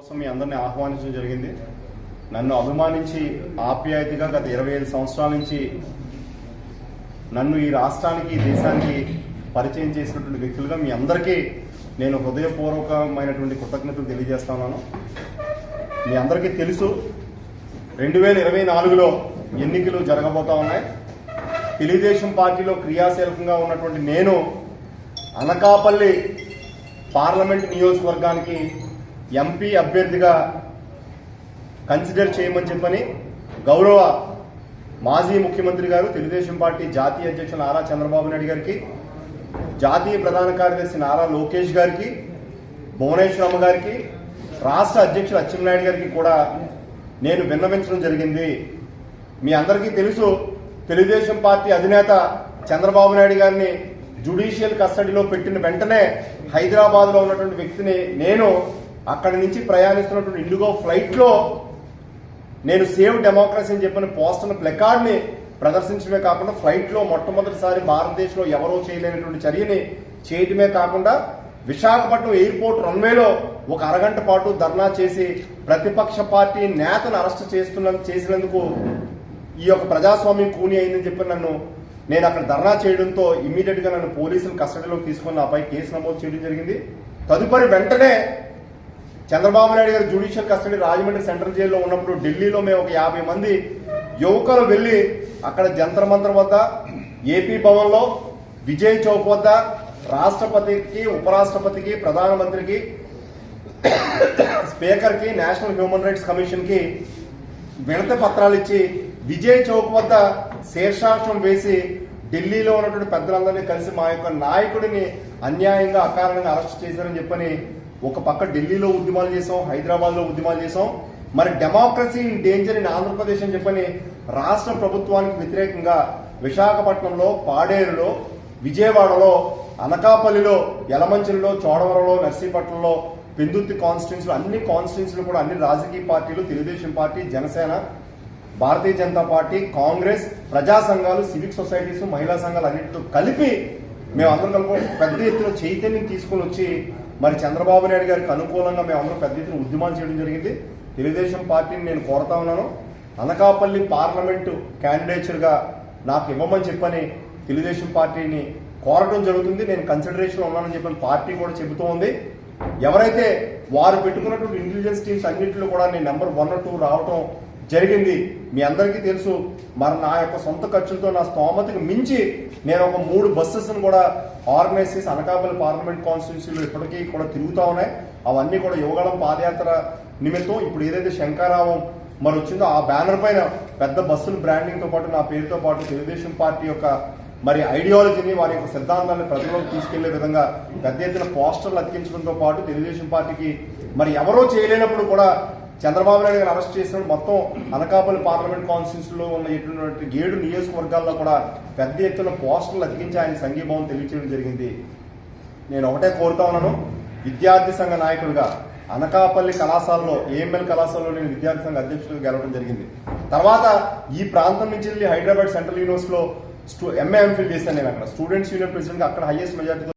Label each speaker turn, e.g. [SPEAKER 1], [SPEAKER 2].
[SPEAKER 1] కోసం మీ అందరిని ఆహ్వానించడం జరిగింది. నన్ను అభిమానించి ఆప్యాయతగా గత ఇరవై ఐదు సంవత్సరాల నుంచి నన్ను ఈ రాష్ట్రానికి దేశానికి పరిచయం చేసినటువంటి వ్యక్తులుగా మీ అందరికీ నేను హృదయపూర్వకమైనటువంటి కృతజ్ఞతలు తెలియజేస్తున్నాను మీ అందరికీ తెలుసు రెండు వేల ఇరవై నాలుగులో ఎన్నికలు జరగబోతా ఉన్నాయి. తెలుగుదేశం పార్టీలో క్రియాశీలకంగా ఉన్నటువంటి నేను అనకాపల్లి పార్లమెంట్ నియోజకవర్గానికి ఎంపీ అభ్యర్థిగా కన్సిడర్ చేయమని చెప్పని గౌరవ మాజీ ముఖ్యమంత్రి గారు తెలుగుదేశం పార్టీ జాతీయ అధ్యక్షులు నారా చంద్రబాబు నాయుడు గారికి జాతీయ ప్రధాన కార్యదర్శి నారా లోకేష్ గారికి భువనేశ్వరమ్మ గారికి రాష్ట్ర అధ్యక్షులు అచ్చెన్నాయుడు గారికి కూడా నేను విన్నవించడం జరిగింది. మీ అందరికీ తెలుసు తెలుగుదేశం పార్టీ అధినేత చంద్రబాబు నాయుడు గారిని జుడిషియల్ కస్టడీలో పెట్టిన వెంటనే హైదరాబాద్లో ఉన్నటువంటి వ్యక్తిని నేను అక్కడి నుంచి ప్రయాణిస్తున్నటువంటి ఇండిగో ఫ్లైట్లో నేను సేవ్ డెమోక్రసీ అని చెప్పిన పోస్టర్ ప్లెకార్డ్ని ప్రదర్శించడమే కాకుండా ఫ్లైట్లో మొట్టమొదటిసారి భారతదేశంలో ఎవరో చేయలేనటువంటి చర్యని చేయటమే కాకుండా విశాఖపట్నం ఎయిర్పోర్ట్ రన్వేలో ఒక అరగంట పాటు ధర్నా చేసి ప్రతిపక్ష పార్టీ నేతను అరెస్ట్ చేస్తున్న చేసినందుకు ఈ యొక్క ప్రజాస్వామ్యం కూని అయిందని చెప్పి నన్ను నేను అక్కడ ధర్నా చేయడంతో ఇమీడియట్గా నన్ను పోలీసులు కస్టడీలోకి తీసుకుని ఆపై కేసు నమోదు చేయడం జరిగింది. తదుపరి వెంటనే చంద్రబాబు నాయుడు గారు జ్యుడిషియల్ కస్టడీ రాజమండ్రి సెంట్రల్ జైల్లో ఉన్నప్పుడు ఢిల్లీలో మేము ఒక యాభై మంది యువకులు వెళ్ళి అక్కడ జంతర్ మంత్రం వద్ద ఏపీ భవన్లో విజయ్ చౌక్ వద్ద రాష్ట్రపతికి ఉపరాష్ట్రపతికి ప్రధానమంత్రికి స్పీకర్కి నేషనల్ హ్యూమన్ రైట్స్ కమిషన్కి వినతి పత్రాలు ఇచ్చి విజయ్ చౌక్ వద్ద శీర్షాక్షం వేసి ఢిల్లీలో ఉన్నటువంటి పెద్దలందరినీ కలిసి మా యొక్క నాయకుడిని అన్యాయంగా అకారణంగా అరెస్ట్ చేశారని చెప్పని ఒక పక్క ఢిల్లీలో ఉద్యమాలు చేసాం హైదరాబాద్లో ఉద్యమాలు చేసాం మరి democracy in danger in Andhra Pradesh అని చెప్పని రాష్ట్ర ప్రభుత్వానికి వ్యతిరేకంగా విశాఖపట్నంలో పాడేరులో విజయవాడలో అనకాపల్లిలో యలమంచిలో చోడవరంలో నర్సీపట్నంలో పెందుర్తి కాన్స్టిట్యున్సీలు అన్ని కాన్స్టిట్యున్సీలు కూడా అన్ని రాజకీయ పార్టీలు తెలుగుదేశం పార్టీ జనసేన భారతీయ జనతా పార్టీ కాంగ్రెస్ ప్రజా సంఘాలు సివిక్ సొసైటీస్ మహిళా సంఘాలు అన్నింటితో కలిపి మేము అందరం పెద్ద ఎత్తున చైతన్యం తీసుకొని వచ్చి మరి చంద్రబాబు నాయుడు గారికి అనుకూలంగా మేము అందరం పెద్ద ఎత్తున ఉద్యమాలు చేయడం జరిగింది. తెలుగుదేశం పార్టీని నేను కోరుతా ఉన్నాను. అనకాపల్లి పార్లమెంటు క్యాండిడేచర్గా నాకు ఇవ్వమని చెప్పని తెలుగుదేశం పార్టీని కోరడం జరుగుతుంది. నేను కన్సిడరేషన్లో ఉన్నానని చెప్పని పార్టీ కూడా చెబుతూ ఉంది. ఎవరైతే వారు పెట్టుకున్నటువంటి ఇంటెలిజెన్స్ టీమ్స్ అన్నింటిలో కూడా నేను నెంబర్ వన్ టూ రావటం జరిగింది. మీ అందరికీ తెలుసు మరి నా యొక్క సొంత ఖర్చులతో నా స్తోమతకు మించి నేను ఒక మూడు బస్సెస్ను కూడా ఆర్గనైజ్ చేసి అనకాపల్లి పార్లమెంట్ కాన్స్టిట్యూన్సీలో ఇప్పటికీ కూడా తిరుగుతూ ఉన్నాయి. అవన్నీ కూడా యువగళం పాదయాత్ర నిమిత్తం ఇప్పుడు ఏదైతే శంకారావం మరి వచ్చిందో ఆ బ్యానర్ పైన పెద్ద బస్సుల బ్రాండింగ్తో పాటు నా పేరుతో పాటు తెలుగుదేశం పార్టీ యొక్క మరి ఐడియాలజీని వారి యొక్క సిద్ధాంతాన్ని ప్రజల్లోకి తీసుకెళ్ళే విధంగా పెద్ద ఎత్తున పోస్టర్లు అతికించడంతో పాటు తెలుగుదేశం పార్టీకి మరి ఎవరో చేయలేనప్పుడు కూడా చంద్రబాబు నాయుడు గారు అరెస్ట్ చేసిన మొత్తం అనకాపల్లి పార్లమెంట్ కాన్స్టిట్యూన్సీలో ఉన్న ఎటువంటి ఏడు నియోజకవర్గాల్లో కూడా పెద్ద ఎత్తున పోస్టర్లు అతికించి ఆయన సంఘీభావం తెలియచేయడం జరిగింది. నేను ఒకటే కోరుతా ఉన్నాను విద్యార్థి సంఘ నాయకుడిగా అనకాపల్లి కళాశాలలో ఏఎంఎల్ కళాశాలలో నేను విద్యార్థి సంఘ అధ్యక్షుడిగా గెలవడం జరిగింది. తర్వాత ఈ ప్రాంతం నుంచి వెళ్ళి హైదరాబాద్ సెంట్రల్ యూనివర్సిటీలో ఎంఏ ఎంఫిల్ చేశాను నేను అక్కడ. స్టూడెంట్స్ యూనియన్ ప్రెసిడెంట్గా అక్కడ హైయెస్ట్ మెజార్టీతో